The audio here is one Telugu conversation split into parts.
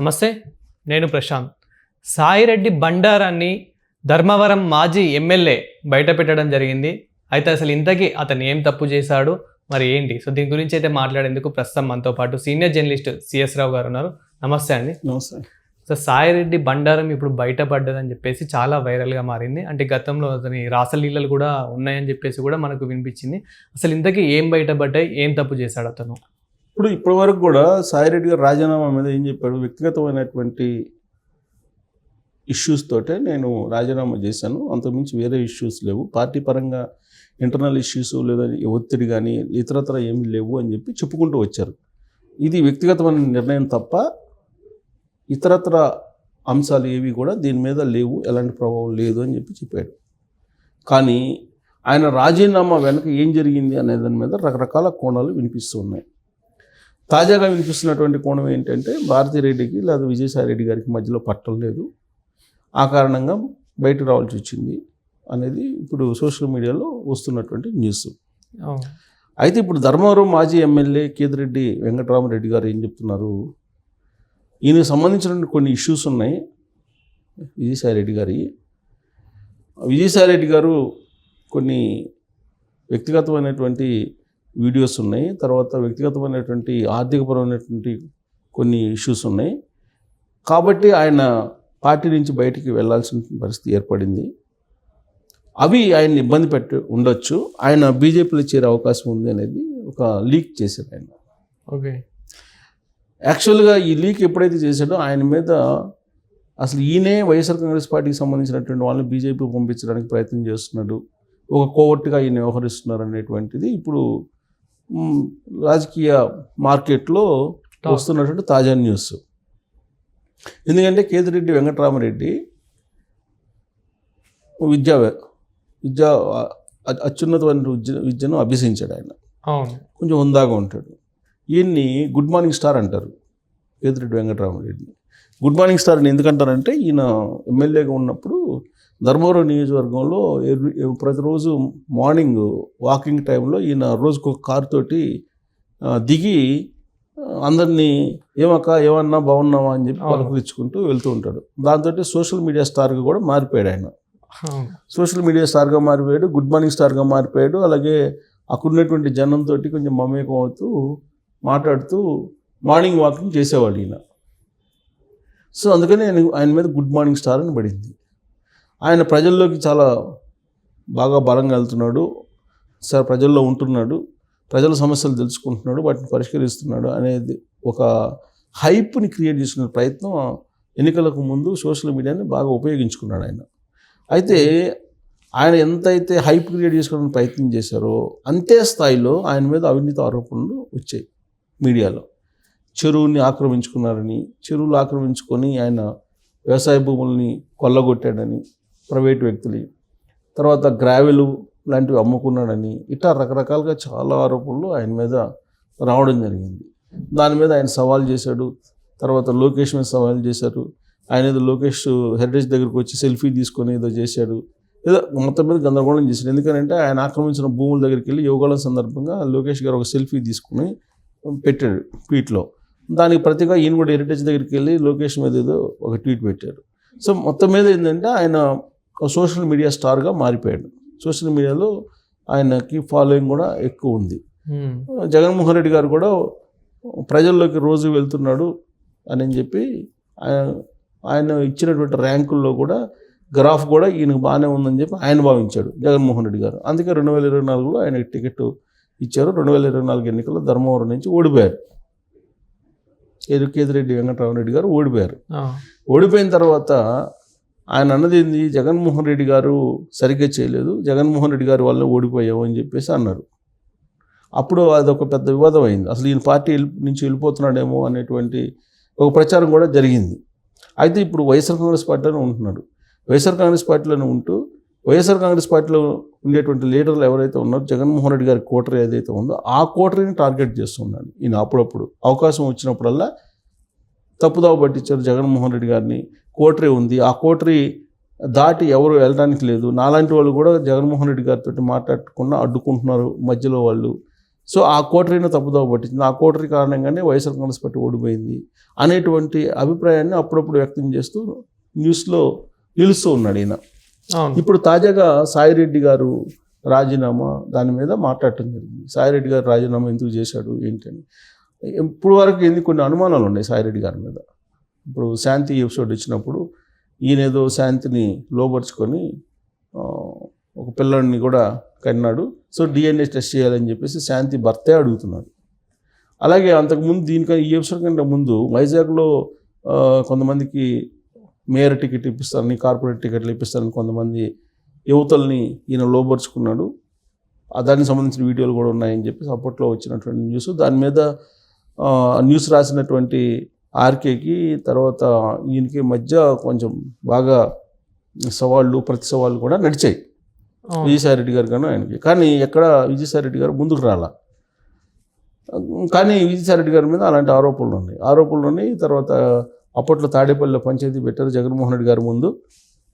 నమస్తే నేను ప్రశాంత్. సాయిరెడ్డి బండారాన్ని ధర్మవరం మాజీ ఎమ్మెల్యే బయట పెట్టడం జరిగింది. అయితే అసలు ఇంతకీ అతను ఏం తప్పు చేశాడు? మరి ఏంటి? సో దీని గురించి అయితే మాట్లాడేందుకు ప్రస్తుతం మనతో పాటు సీనియర్ జర్నలిస్ట్ సిఎస్ రావు గారు ఉన్నారు. నమస్తే అండి. నమస్తే. సో సాయిరెడ్డి బండారం ఇప్పుడు బయటపడ్డదని చెప్పేసి చాలా వైరల్గా మారింది. అంటే గతంలో అతని రాసలీలలు కూడా ఉన్నాయని చెప్పేసి కూడా మనకు వినిపించింది. అసలు ఇంతకీ ఏం బయటపడ్డాయి? ఏం తప్పు చేశాడు అతను? ఇప్పుడు ఇప్పటి వరకు కూడా సాయిరెడ్డి గారు రాజీనామా మీద ఏం చెప్పాడు వ్యక్తిగతమైనటువంటి ఇష్యూస్ తోటే నేను రాజీనామా చేశాను. అంతకుమించి వేరే ఇష్యూస్ లేవు. పార్టీ పరంగా ఇంటర్నల్ ఇష్యూస్ లేదా ఒత్తిడి కానీ ఇతరత్ర ఏమీ లేవు అని చెప్పి చెప్పుకుంటూ వచ్చారు. ఇది వ్యక్తిగతమైన నిర్ణయం తప్ప ఇతరత్ర అంశాలు ఏవి కూడా దీని మీద లేవు. ఎలాంటి ప్రభావం లేదు అని చెప్పి చెప్పాడు. కానీ ఆయన రాజీనామా వెనక ఏం జరిగింది అనే దాని మీద రకరకాల కోణాలు వినిపిస్తూ ఉన్నాయి. తాజాగా వినిపిస్తున్నటువంటి కోణం ఏంటంటే భారతిరెడ్డికి లేదా విజయసాయి రెడ్డి గారికి మధ్యలో పట్టం లేదు. ఆ కారణంగా బయటకు రావాల్సి వచ్చింది అనేది ఇప్పుడు సోషల్ మీడియాలో వస్తున్నటువంటి న్యూస్. అయితే ఇప్పుడు ధర్మవరం మాజీ ఎమ్మెల్యే కేతిరెడ్డి వెంకటరామరెడ్డి గారు ఏం చెప్తున్నారు? ఈయనకు సంబంధించిన కొన్ని ఇష్యూస్ ఉన్నాయి. విజయసాయి రెడ్డి గారి. విజయసాయి రెడ్డి గారు కొన్ని వ్యక్తిగతమైనటువంటి వీడియోస్ ఉన్నాయి. తర్వాత వ్యక్తిగతమైనటువంటి ఆర్థికపరమైనటువంటి కొన్ని ఇష్యూస్ ఉన్నాయి. కాబట్టి ఆయన పార్టీ నుంచి బయటికి వెళ్ళాల్సిన పరిస్థితి ఏర్పడింది. అవి ఆయన్ని ఇబ్బంది పెట్టి ఉండొచ్చు. ఆయన బీజేపీలో చేరే అవకాశం ఉంది అనేది ఒక లీక్ చేశాడు ఆయన. ఓకే. యాక్చువల్గా ఈ లీక్ ఎప్పుడైతే చేశాడో ఆయన మీద అసలు ఈయనే వైఎస్ఆర్ కాంగ్రెస్ పార్టీకి సంబంధించినటువంటి వాళ్ళని బీజేపీ పంపించడానికి ప్రయత్నం చేస్తున్నాడు. ఒక కోవర్ట్గా ఈయన వ్యవహరిస్తున్నారు అనేటువంటిది ఇప్పుడు రాజకీయ మార్కెట్లో వస్తున్నటువంటి తాజా న్యూస్. ఎందుకంటే కేతిరెడ్డి వెంకటరామరెడ్డి విద్యా విద్యా అత్యున్నతమైన విద్య విద్యను అభ్యసించాడు ఆయన. కొంచెం హుందాగా ఉంటాడు. ఈయన్ని గుడ్ మార్నింగ్ స్టార్ అంటారు పేదిరెడ్డి వెంకటరామరెడ్డిని. గుడ్ మార్నింగ్ స్టార్ అని ఎందుకంటారంటే ఈయన ఎమ్మెల్యేగా ఉన్నప్పుడు ధర్మవరం నియోజకవర్గంలో ఎవ్రీ- ప్రతిరోజు మార్నింగ్ వాకింగ్ టైంలో ఈయన రోజుకు ఒక కారు తోటి దిగి అందరినీ ఏమక్క ఏమన్నా బాగున్నావా అని చెప్పి. పలకరించుకుంటూ వెళ్తూ ఉంటాడు దాంతో సోషల్ మీడియా స్టార్గా కూడా మారిపోయాడు ఆయన. సోషల్ మీడియా స్టార్గా మారిపోయాడు గుడ్ మార్నింగ్ స్టార్గా మారిపోయాడు అలాగే అక్కడున్నటువంటి జనంతో కొంచెం మమేకం అవుతూ మాట్లాడుతూ మార్నింగ్ వాకింగ్ చేసేవాడు ఈయన సో అందుకని ఆయన ఆయన మీద గుడ్ మార్నింగ్ స్టార్ అని పడింది ఆయన ప్రజల్లోకి చాలా బాగా బలంగా వెళ్తున్నాడు సార్ ప్రజల్లో ఉంటున్నాడు. ప్రజల సమస్యలు తెలుసుకుంటున్నాడు. వాటిని పరిష్కరిస్తున్నాడు అనేది ఒక హైప్ని క్రియేట్ చేసుకునే ప్రయత్నం ఎన్నికలకు ముందు సోషల్ మీడియాని బాగా ఉపయోగించుకున్నాడు ఆయన. అయితే ఆయన ఎంతైతే హైప్ క్రియేట్ చేసుకోవడానికి ప్రయత్నం చేశారో అంతే స్థాయిలో ఆయన మీద అవినీతి ఆరోపణలు వచ్చాయి మీడియాలో. చెరువుని ఆక్రమించుకున్నారని చెరువులు ఆక్రమించుకొని ఆయన వ్యవసాయ భూముల్ని కొల్లగొట్టాడని ప్రైవేటు వ్యక్తులు. తర్వాత గ్రావెలు లాంటివి అమ్ముకున్నాడని ఇట్లా రకరకాలుగా చాలా ఆరోపణలు ఆయన మీద రావడం జరిగింది. దాని మీద ఆయన సవాల్ చేశాడు. తర్వాత లోకేష్ మీద సవాల్ చేశారు. ఆయన ఏదో లోకేష్ హెరిటేజ్ దగ్గరికి వచ్చి సెల్ఫీ తీసుకొని ఏదో చేశాడు. ఏదో మొత్తం మీద గందరగోళం చేశాడు. ఎందుకంటే ఆయన ఆక్రమించిన భూముల దగ్గరికి వెళ్ళి యోగాల సందర్భంగా లోకేష్ గారు ఒక సెల్ఫీ తీసుకుని పెట్టాడు ట్వీట్లో. దానికి ప్రతిగా ఈయన కూడా హెరిటేజ్ దగ్గరికి వెళ్ళి లోకేష్ మీద ఏదో ఒక ట్వీట్ పెట్టాడు. సో మొత్తం మీద ఏంటంటే ఆయన సోషల్ మీడియా స్టార్గా మారిపోయాడు. సోషల్ మీడియాలో ఆయనకి ఫాలోయింగ్ కూడా ఎక్కువ ఉంది. జగన్మోహన్ రెడ్డి గారు కూడా ప్రజల్లోకి రోజు వెళ్తున్నాడు అని చెప్పి ఆయన ఆయన ఇచ్చినటువంటి ర్యాంకుల్లో కూడా గ్రాఫ్ కూడా ఈయనకు బాగానే ఉందని చెప్పి ఆయన భావించాడు జగన్మోహన్ రెడ్డి గారు. అందుకే రెండు వేల ఇరవై నాలుగులో ఆయనకి టికెట్ ఇచ్చారు. రెండు వేల ఇరవై నాలుగు ఎన్నికల్లో ధర్మవరం నుంచి ఓడిపోయారు. కేది కేదిరెడ్డి వెంకటరామరెడ్డి గారు ఓడిపోయారు. ఓడిపోయిన తర్వాత ఆయన అన్నది ఏంది? జగన్మోహన్ రెడ్డి గారు సరిగ్గా చేయలేదు. జగన్మోహన్ రెడ్డి గారి వల్ల ఓడిపోయావు అని చెప్పేసి అన్నారు. అప్పుడు అదొక పెద్ద వివాదం అయింది. అసలు ఈయన పార్టీ వెళ్ళి- నుంచి వెళ్ళిపోతున్నాడేమో అనేటువంటి ఒక ప్రచారం కూడా జరిగింది. అయితే ఇప్పుడు వైఎస్ఆర్ కాంగ్రెస్ పార్టీలోనే ఉంటున్నాడు. వైఎస్ఆర్ కాంగ్రెస్ పార్టీలోనే ఉంటూ వైఎస్ఆర్ కాంగ్రెస్ పార్టీలో ఉండేటువంటి లీడర్లు ఎవరైతే ఉన్నారో జగన్మోహన్ రెడ్డి గారి కోటరీ ఏదైతే ఉందో ఆ కోటరీని టార్గెట్ చేస్తున్నాడు. ఈయన అప్పుడప్పుడు అవకాశం వచ్చినప్పుడల్లా తప్పుదావ పట్టించారు జగన్మోహన్ రెడ్డి గారిని. కోటరీ ఉంది. ఆ కోటరీ దాటి ఎవరు వెళ్ళడానికి లేదు. నాలాంటి వాళ్ళు కూడా జగన్మోహన్ రెడ్డి గారితో మాట్లాడకుండా అడ్డుకుంటున్నారు మధ్యలో వాళ్ళు. సో ఆ కోటరీని తప్పుదోవ పట్టించింది. ఆ కోటరీ కారణంగానే వైఎస్ఆర్ కాంగ్రెస్ పార్టీ ఓడిపోయింది అనేటువంటి అభిప్రాయాన్ని అప్పుడప్పుడు వ్యక్తం చేస్తూ న్యూస్లో నిలుస్తూ ఉన్నాడు ఈయన. ఇప్పుడు తాజాగా సాయిరెడ్డి గారు రాజీనామా దాని మీద మాట్లాడటం జరిగింది. సాయిరెడ్డి గారు రాజీనామా ఎందుకు చేశాడు ఏంటని. ఇప్పుడు వరకు ఎందుకు కొన్ని అనుమానాలు ఉన్నాయి సాయిరెడ్డి గారి మీద. ఇప్పుడు శాంతి ఎపిసోడ్ ఇచ్చినప్పుడు ఈయన ఏదో శాంతిని లోపరుచుకొని ఒక పిల్లాడిని కూడా కన్నాడు. సో డిఎన్ఏ టెస్ట్ చేయాలని చెప్పేసి శాంతి భర్తే అడుగుతున్నాడు. అలాగే అంతకుముందు దీనికన్నా ఈ ఎపిసోడ్ కంటే ముందు వైజాగ్లో కొంతమందికి మేయర్ టికెట్ ఇప్పిస్తారని కార్పొరేట్ టికెట్లు ఇప్పిస్తారని కొంతమంది యువతల్ని ఈయన లోపరుచుకున్నాడు దానికి సంబంధించిన వీడియోలు కూడా ఉన్నాయని చెప్పేసి అప్పట్లో వచ్చినటువంటి న్యూస్. దాని మీద న్యూస్ రాసినటువంటి ఆర్కేకి తర్వాత ఈయనకి మధ్య కొంచెం బాగా సవాళ్ళు ప్రతి సవాళ్ళు కూడా నడిచాయి. విజయసాయి రెడ్డి గారు కానీ ఆయనకి. కానీ ఎక్కడ విజయసాయి రెడ్డి గారు ముందుకు రాలా. కానీ విజయసాయి రెడ్డి గారి మీద అలాంటి ఆరోపణలు ఉన్నాయి. ఆరోపణలు ఉన్నాయి. తర్వాత అప్పట్లో తాడేపల్లిలో పంచాయతీ పెట్టారు జగన్మోహన్ రెడ్డి గారి ముందు.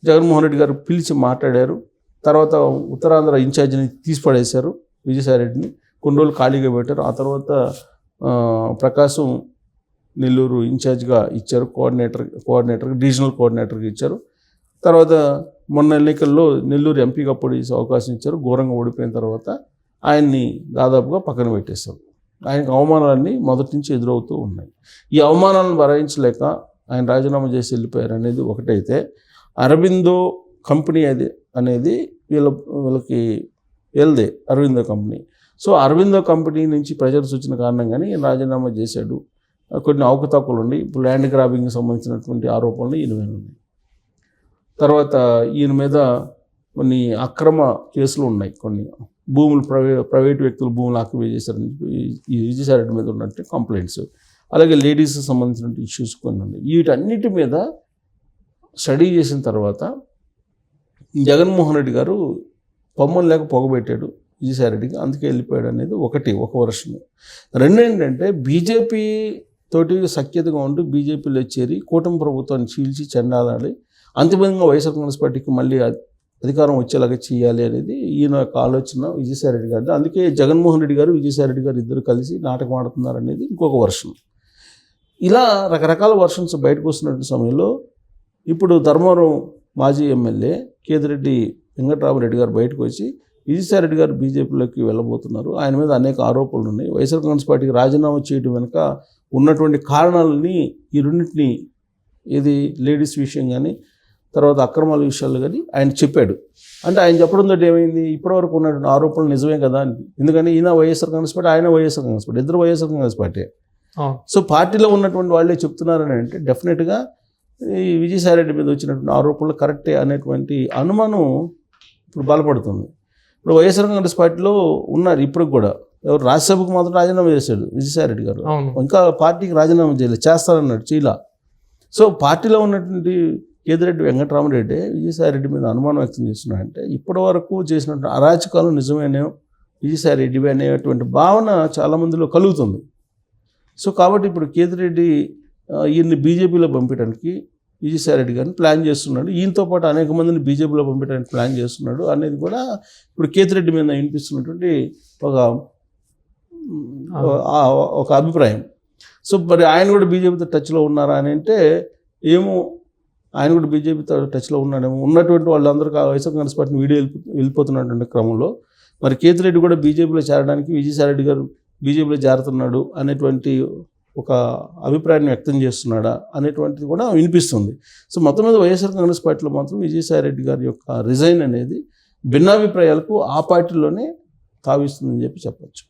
జగన్మోహన్ రెడ్డి గారు పిలిచి మాట్లాడారు. తర్వాత ఉత్తరాంధ్ర ఇన్ఛార్జిని తీసి పడేశారు విజయసాయి రెడ్డిని కొన్ని రోజులు ఖాళీగా పెట్టారు. ఆ తర్వాత ప్రకాశం నెల్లూరు ఇన్ఛార్జ్గా ఇచ్చారు కోఆర్డినేటర్ కోఆర్డినేటర్ రీజనల్ కోఆర్డినేటర్కి ఇచ్చారు. తర్వాత మొన్న ఎన్నికల్లో నెల్లూరు ఎంపీగా పొడిచే అవకాశం ఇచ్చారు ఘోరంగా ఓడిపోయిన తర్వాత ఆయన్ని దాదాపుగా పక్కన పెట్టేశారు. ఆయనకు అవమానాలన్నీ మొదటి నుంచి ఎదురవుతూ ఉన్నాయి. ఈ అవమానాలను భరించలేక ఆయన రాజీనామా చేసి వెళ్ళిపోయారు అనేది ఒకటైతే అరబిందో కంపెనీ అది అనేది వీళ్ళ వీళ్ళకి వెళ్దే Aurobindo company. So Aurobindo company నుంచి ప్రెజర్స్ వచ్చిన కారణంగానే ఈయన రాజీనామా చేశాడు. కొన్ని అవకతవకలు ఉండి ఇప్పుడు ల్యాండ్ గ్రాబింగ్కి సంబంధించినటువంటి ఆరోపణలు ఈయన మీద ఉన్నాయి. తర్వాత ఈయన మీద కొన్ని అక్రమ కేసులు ఉన్నాయి. కొన్ని భూములు ప్రైవే ప్రైవేట్ వ్యక్తులు భూములు ఆక్యుపై చేశారని ఈ విజయసాయి మీద ఉన్నట్టు కంప్లైంట్స్. అలాగే లేడీస్కి సంబంధించిన ఇష్యూస్ కొన్ని ఉన్నాయి. వీటన్నిటి మీద స్టడీ చేసిన తర్వాత జగన్మోహన్ రెడ్డి గారు పొమ్మలు లేక పొగబెట్టాడు విజయసాయి అందుకే వెళ్ళిపోయాడు అనేది ఒకటి ఒక వర్షం రెండు ఏంటంటే బీజేపీ తోటి సఖ్యతగా ఉంటూ బీజేపీలో చేరి కూటమి ప్రభుత్వాన్ని చీల్చి చెండాలాడి అంతిమంగా వైఎస్ఆర్ కాంగ్రెస్ పార్టీకి మళ్ళీ అధికారం వచ్చేలాగా చేయాలి అనేది ఈయన యొక్క ఆలోచన విజయసాయిరెడ్డి గారిది. అందుకే జగన్మోహన్ రెడ్డి గారు విజయసాయిరెడ్డి గారు ఇద్దరు కలిసి నాటకం ఆడుతున్నారు అనేది ఇంకొక వర్షం. ఇలా రకరకాల వర్షన్స్ బయటకు వస్తున్నటువంటి సమయంలో ఇప్పుడు ధర్మవరం మాజీ ఎమ్మెల్యే కేదిరెడ్డి వెంకటరామరెడ్డి గారు బయటకు వచ్చి విజయసాయి రెడ్డి గారు బీజేపీలోకి వెళ్ళబోతున్నారు. ఆయన మీద అనేక ఆరోపణలు ఉన్నాయి. వైఎస్ఆర్ కాంగ్రెస్ పార్టీకి రాజీనామా చేయడం వెనుక ఉన్నటువంటి కారణాలని ఈ రెండింటిని ఇది లేడీస్ విషయం కానీ తర్వాత అక్రమాల విషయాలు కానీ ఆయన చెప్పాడు. అంటే ఆయన చెప్పడం తోటి ఏమైంది? ఇప్పటివరకు ఉన్నటువంటి ఆరోపణలు నిజమే కదా అని. ఎందుకని? ఈయన వైఎస్ఆర్ కాంగ్రెస్ పార్టీ ఆయన వైఎస్ఆర్ కాంగ్రెస్ పార్టీ ఇద్దరు వైఎస్ఆర్ కాంగ్రెస్ పార్టీ. సో పార్టీలో ఉన్నటువంటి వాళ్ళే చెప్తున్నారని అంటే డెఫినెట్గా ఈ విజయసాయి రెడ్డి మీద వచ్చినటువంటి ఆరోపణలు కరెక్టే అనేటువంటి అనుమానం ఇప్పుడు బలపడుతుంది. ఇప్పుడు వైఎస్ఆర్ కాంగ్రెస్ పార్టీలో ఉన్నారు ఇప్పటికి కూడా. ఎవరు రాజ్యసభకు మాత్రం రాజీనామా చేశాడు విజయసాయి రెడ్డి గారు ఇంకా పార్టీకి రాజీనామా చేయలేదు చేస్తారన్నాడు చీలా. సో పార్టీలో ఉన్నటువంటి కేదిరెడ్డి వెంకటరామరెడ్డి విజయసాయి రెడ్డి మీద అనుమానం వ్యక్తం చేస్తున్నాడంటే ఇప్పటి వరకు చేసినటువంటి అరాచకాలు నిజమేనే విజయసాయి రెడ్డి అనేటువంటి భావన చాలా మందిలో కలుగుతుంది. సో కాబట్టి ఇప్పుడు కేతిరెడ్డి ఈయన్ని బీజేపీలో పంపించడానికి విజయసాయి రెడ్డి గారిని ప్లాన్ చేస్తున్నాడు. ఈయనతో పాటు అనేక మందిని బీజేపీలో పంపించడానికి ప్లాన్ చేస్తున్నాడు. అనేది కూడా ఇప్పుడు కేతిరెడ్డి మీద వినిపిస్తున్నటువంటి ఒక ఒక అభిప్రాయం. సో మరి ఆయన కూడా బీజేపీతో టచ్లో ఉన్నారా అని అంటే ఏమో ఆయన కూడా బీజేపీతో టచ్లో ఉన్నాడేమో. ఉన్నటువంటి వాళ్ళందరూ వైఎస్ఆర్ కాంగ్రెస్ పార్టీని వీడియో వెళ్ళి వెళ్ళిపోతున్నటువంటి క్రమంలో మరి కేతిరెడ్డి కూడా బీజేపీలో చేరడానికి విజయసాయి రెడ్డి గారు బీజేపీలో చేరుతున్నాడు అనేటువంటి ఒక అభిప్రాయాన్ని వ్యక్తం చేస్తున్నాడా అనేటువంటిది కూడా వినిపిస్తుంది. సో మొత్తం మీద వైఎస్ఆర్ కాంగ్రెస్ పార్టీలో మాత్రం విజయసాయి రెడ్డి గారి యొక్క రిజైన్ అనేది భిన్నాభిప్రాయాలకు ఆ పార్టీలోనే తావిస్తుందని చెప్పి చెప్పచ్చు.